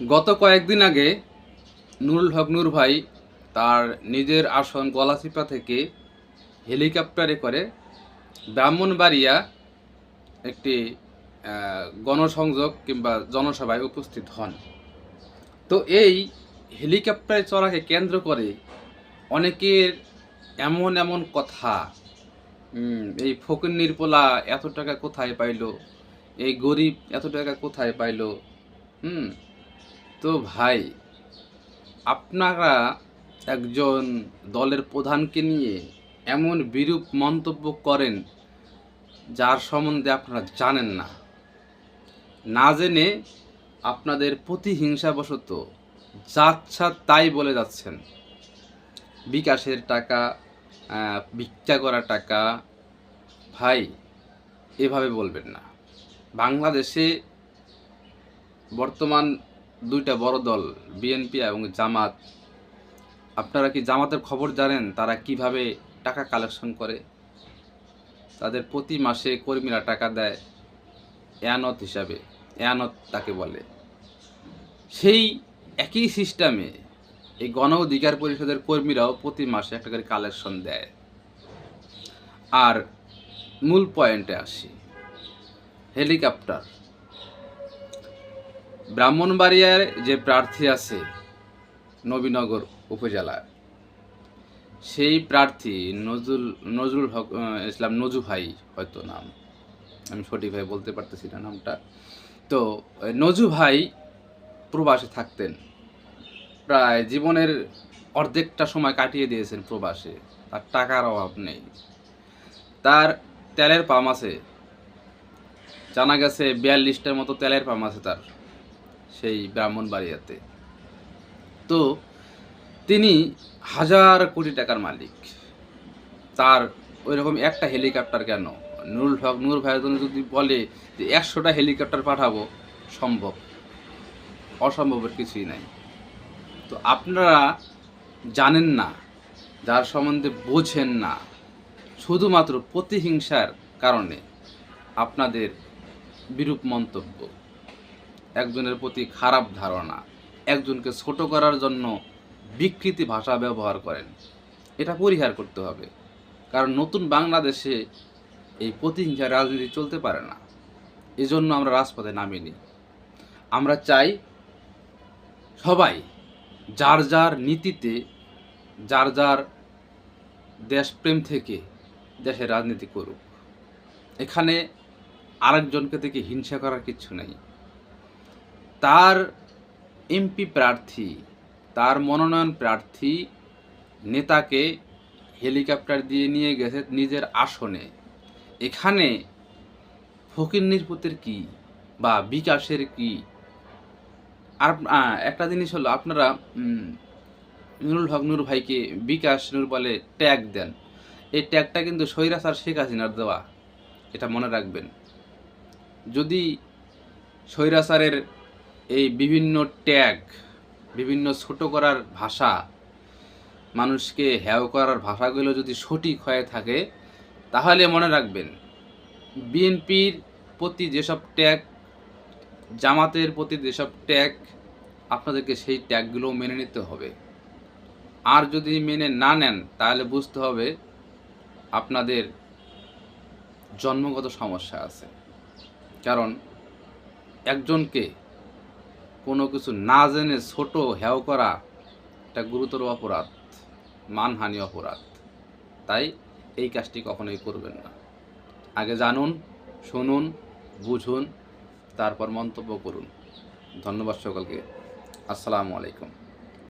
গত কয়েকদিন আগে নুরুল হক নূর ভাই তার নিজের আসন গলাচিপা থেকে হেলিকপ্টারে করে ব্রাহ্মণবাড়িয়া একটি গণসংযোগ কিংবা জনসভায় উপস্থিত হন। তো এই হেলিকপ্টারে চড়াকে কেন্দ্র করে অনেকের এমন এমন কথা এই ফকির নির্পলা এত টাকা কোথায় পাইলো, এই গরিব এত টাকা কোথায় পাইলো, হুম তো ভাই, আপনারা একজন দলের প্রধানকে নিয়ে এমন বিরূপ মন্তব্য করেন যার সম্বন্ধে আপনারা জানেন না। না জেনে আপনাদের প্রতিহিংসাবশত যাচ্ছা তাই বলে যাচ্ছেন। বিকাশের টাকা ভিক্ষা করা টাকা, ভাই, এভাবে বলবেন না। বাংলাদেশে বর্তমান দুইটা বড় দল, বিএনপি এবং জামাত। আপনারা কি জামাতের খবর জানেন? তারা কীভাবে টাকা কালেকশন করে? তাদের প্রতি মাসে কর্মীরা টাকা দেয় এয়ানত হিসাবে। এয়ানত তাকে বলে। সেই একই সিস্টেমে এই গণ অধিকার পরিষদের কর্মীরাও প্রতি মাসে একটা করে কালেকশন দেয়। আর মূল পয়েন্টে আসি। হেলিকপ্টার ব্রাহ্মণবাড়িয়ার যে প্রার্থী আছে নবীনগর উপজেলার, সেই প্রার্থী নজরুল নজরুল হক ইসলাম নজু ভাই হয়তো নাম, আমি সঠিকভাবে বলতে পারতেছি না নামটা। তো, নজু ভাই প্রবাসে থাকতেন। প্রায় জীবনের অর্ধেকটা সময় কাটিয়ে দিয়েছেন প্রবাসে। তার টাকার অভাব নেই। তার তেলের পাম্প আছে। জানা গেছে বিয়াল্লিশটার মতো তেলের পাম্প আছে তার। সেই ব্রাহ্মণ ব্রাহ্মণবাড়িয়াতে তো তিনি হাজার কোটি টাকার মালিক। তার ওই রকম একটা হেলিকপ্টার কেন? নুরুল হক নূর ভাইজন যদি বলে যে একশোটা হেলিকপ্টার পাঠাবো, সম্ভব। অসম্ভবের কিছুই নাই। তো আপনারা জানেন না, যার সম্বন্ধে বোঝেন না, শুধুমাত্র প্রতিহিংসার কারণে আপনাদের বিরূপ মন্তব্য। একজনের প্রতি খারাপ ধারণা, একজনকে ছোট করার জন্য বিকৃতি ভাষা ব্যবহার করেন। এটা পরিহার করতে হবে। কারণ নতুন বাংলাদেশে এই প্রতিহিংসা রাজনীতি চলতে পারে না। এজন্য আমরা রাজপথে নামিনি। আমরা চাই সবাই যার যার নীতিতে, যার যার দেশপ্রেম থেকে দেশের রাজনীতি করুক। এখানে আরেকজনকে থেকে হিংসা করার কিছু নেই। তার এমপি প্রার্থী, তার মনোনয়ন প্রার্থী নেতাকে হেলিকপ্টার দিয়ে নিয়ে গেছে নিজের আসনে। এখানে ফকির নির্পুতের কি বা বিকাশের কি? আর একটা জিনিস হলো আপনারা নুরুল হক নূর ভাইকে বিকাশ নূর বলে ট্যাগ দেন। এই ট্যাগটা কিন্তু স্বৈরাচার শেখ হাসিনার দেওয়া। এটা মনে রাখবেন। যদি স্বৈরাচারের এই বিভিন্ন ট্যাগ, বিভিন্ন ছোট করার ভাষা, মানুষকে হ্যাও করার ভাষাগুলো যদি সঠিক হয়ে থাকে, তাহলে মনে রাখবেন, বিএনপির প্রতি যেসব ট্যাগ, জামাতের প্রতি যেসব ট্যাগ, আপনাদেরকে সেই ট্যাগগুলো মেনে নিতে হবে। আর যদি মেনে না নেন, তাহলে বুঝতে হবে আপনাদের জন্মগত সমস্যা আছে। কারণ একজনকে কোনো কিছু না জেনে ছোট হেও করা এটা গুরুতর অপরাধ, মানহানি অপরাধ। তাই এই কাজটি কখনোই করবেন না। আগে জানুন, শুনুন, বুঝুন, তারপর মন্তব্য করুন। ধন্যবাদ সকলকে। আসসালামু আলাইকুম।